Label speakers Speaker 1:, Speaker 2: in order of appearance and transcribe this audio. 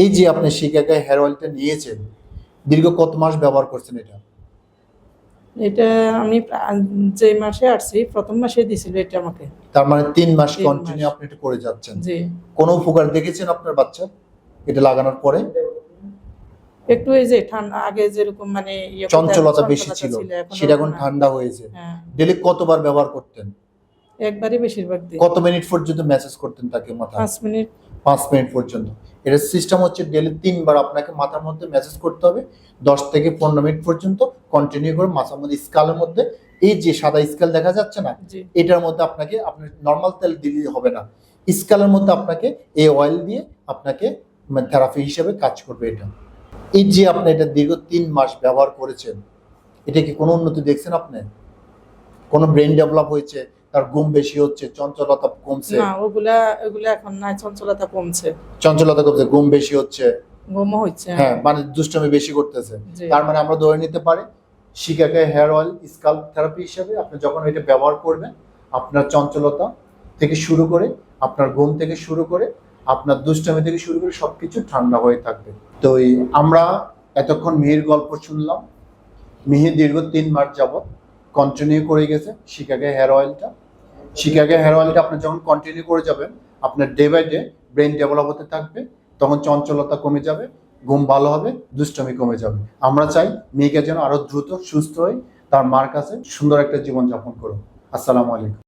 Speaker 1: এই যে আপনি শিকাগায় হেয়ার অয়েলটা নিয়েছেন দীর্ঘ কত মাস ব্যবহার করছেন এটা?
Speaker 2: এটা আমি যে মাসে আসছি প্রথম মাসে দিছিল এটা আমাকে।
Speaker 1: তার মানে তিন মাস কন্টিনিউ আপনি এটা করে যাচ্ছেন।
Speaker 2: জি।
Speaker 1: কোনো উপকার দেখেছেন আপনার বাচ্চা এটা লাগানোর পরে?
Speaker 2: একটু এই যে ঠান্ডা আগে যেরকম মানে ইয়ে
Speaker 1: চঞ্চলতা বেশি ছিল সেটা এখন ঠান্ডা হয়েছে।
Speaker 2: হ্যাঁ।
Speaker 1: ডেলি কতবার ব্যবহার করতেন?
Speaker 2: একবারই বেশিরভাগ
Speaker 1: কত মিনিট পর্যন্ত মেসেজ করতেন তাকে মাথা
Speaker 2: পাঁচ মিনিট।
Speaker 1: পাঁচ মিনিট পর্যন্ত। এটা সিস্টেম হচ্ছে ডেলি তিনবার আপনাকে মাথার মধ্যে মেসেজ করতে হবে। দশ থেকে পনেরো মিনিট পর্যন্ত কন্টিনিউ করে মাথার মধ্যে স্কালের মধ্যে। এই যে সাদা স্কেল দেখা যাচ্ছে না এটার মধ্যে আপনাকে আপনার নর্মাল তেল দিলে হবে না। স্কেলের মধ্যে আপনাকে এই অয়েল দিয়ে আপনাকে থেরাপি হিসেবে কাজ করবে এটা। এই যে আপনি এটা দীর্ঘ তিন মাস ব্যবহার করেছেন এটা কি কোনো উন্নতি দেখছেন আপনি? কোনো ব্রেন ডেভেলপ হয়েছে? তার ঘুম বেশি হচ্ছে চঞ্চলতা কমছে।
Speaker 2: না ওগুলা ওগুলা এখন নাই চঞ্চলতা কমছে।
Speaker 1: চঞ্চলতা কমছে ঘুম বেশি হচ্ছে।
Speaker 2: ঘুমও হচ্ছে
Speaker 1: হ্যাঁ। মানে দুষ্টমি বেশি করতেছে। তার মানে আমরা ধরে নিতে পারি শিকাকে হেয়ার অয়েল স্কাল থেরাপি হিসেবে আপনি যখন এটা ব্যবহার করবেন আপনার চঞ্চলতা থেকে শুরু করে আপনার ঘুম থেকে শুরু করে আপনার দুষ্টামি থেকে শুরু করে সবকিছু ঠান্ডা হয়ে থাকবে। তো আমরা এতক্ষণ মিহির গল্প শুনলাম। মিহি দীর্ঘ তিন মাস যাবত কন্টিনিউ করে গেছে শিকাগে হেয়ার অয়েলটা শিকাগে হেয়ার অয়েলটা আপনি যখন কন্টিনিউ করে যাবেন আপনার day by day brain develop হতে থাকবে, তখন চঞ্চলতা কমে যাবে, ঘুম ভালো হবে, দুষ্টমি কমে যাবে। আমরা চাই মেয়েকে যেন আরও দ্রুত, সুস্থ হয়ে তার মার কাছে সুন্দর একটা জীবন যাপন করুক। আসসালামু আলাইকুম।